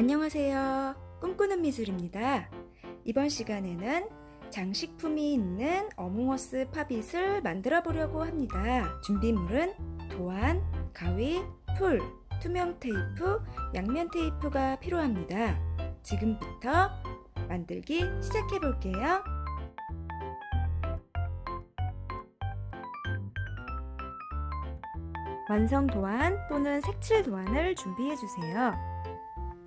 안녕하세요. 꿈꾸는 미술입니다. 이번 시간에는 장식품이 있는 어몽어스 팝잇을 만들어 보려고 합니다. 준비물은 도안, 가위, 풀, 투명 테이프, 양면 테이프가 필요합니다. 지금부터 만들기 시작해 볼게요. 완성 도안 또는 색칠 도안을 준비해 주세요.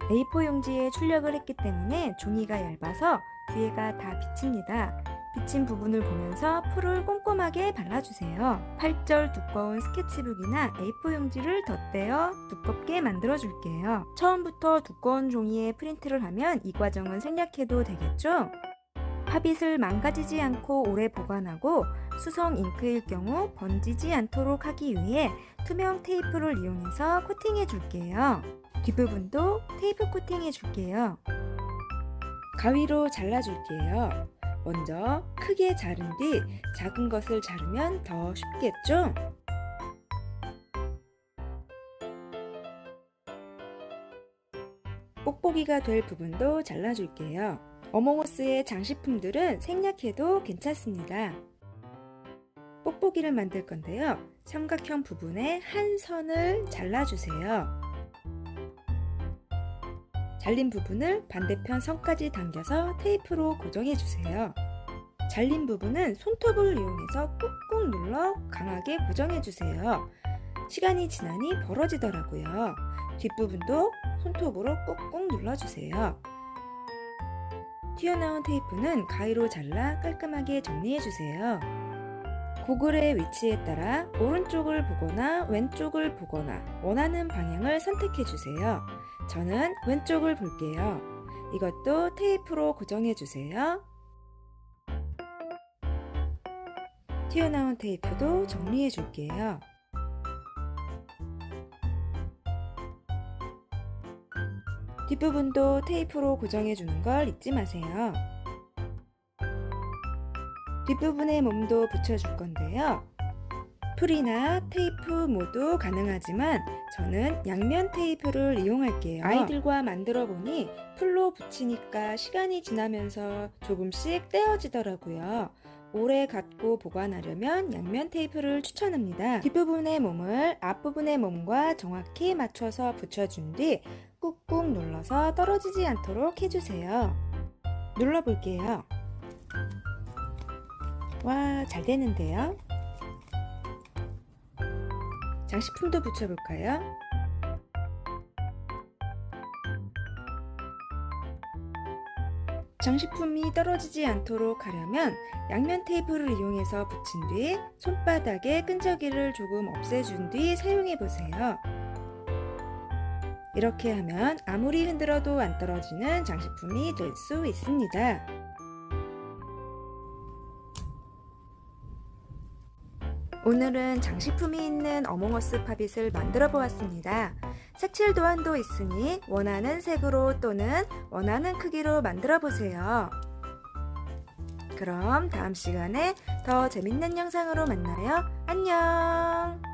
A4 용지에 출력을 했기 때문에 종이가 얇아서 뒤에가 다 비칩니다. 비친 부분을 보면서 풀을 꼼꼼하게 발라주세요. 8절 두꺼운 스케치북이나 A4 용지를 덧대어 두껍게 만들어 줄게요. 처음부터 두꺼운 종이에 프린트를 하면 이 과정은 생략해도 되겠죠? 팝잇을 망가지지 않고 오래 보관하고 수성 잉크일 경우 번지지 않도록 하기 위해 투명 테이프를 이용해서 코팅해 줄게요. 뒷부분도 테이프 코팅해 줄게요. 가위로 잘라 줄게요. 먼저 크게 자른 뒤 작은 것을 자르면 더 쉽겠죠? 뽁뽁이가 될 부분도 잘라줄게요. 어몽어스의 장식품들은 생략해도 괜찮습니다. 뽁뽁이를 만들 건데요. 삼각형 부분에 한 선을 잘라주세요. 잘린 부분을 반대편 선까지 당겨서 테이프로 고정해 주세요. 잘린 부분은 손톱을 이용해서 꾹꾹 눌러 강하게 고정해 주세요. 시간이 지나니 벌어지더라고요. 뒷부분도 손톱으로 꾹꾹 눌러주세요. 튀어나온 테이프는 가위로 잘라 깔끔하게 정리해주세요. 고글의 위치에 따라 오른쪽을 보거나 왼쪽을 보거나 원하는 방향을 선택해주세요. 저는 왼쪽을 볼게요. 이것도 테이프로 고정해 주세요. 튀어나온 테이프도 정리해 줄게요. 뒷부분도 테이프로 고정해 주는 걸 잊지 마세요. 뒷부분의 몸도 붙여줄 건데요. 풀이나 테이프 모두 가능하지만 저는 양면 테이프를 이용할게요. 아이들과 만들어 보니 풀로 붙이니까 시간이 지나면서 조금씩 떼어지더라고요. 오래 갖고 보관하려면 양면 테이프를 추천합니다. 뒷부분의 몸을 앞부분의 몸과 정확히 맞춰서 붙여준 뒤 꾹꾹 눌러서 떨어지지 않도록 해주세요. 눌러볼게요. 와, 잘 되는데요? 장식품도 붙여볼까요? 장식품이 떨어지지 않도록 하려면 양면 테이프를 이용해서 붙인 뒤 손바닥에 끈적이를 조금 없애준 뒤 사용해 보세요. 이렇게 하면 아무리 흔들어도 안 떨어지는 장식품이 될 수 있습니다. 오늘은 장식품이 있는 어몽어스 팝잇을 만들어 보았습니다. 색칠 도안도 있으니 원하는 색으로 또는 원하는 크기로 만들어 보세요. 그럼 다음 시간에 더 재밌는 영상으로 만나요. 안녕!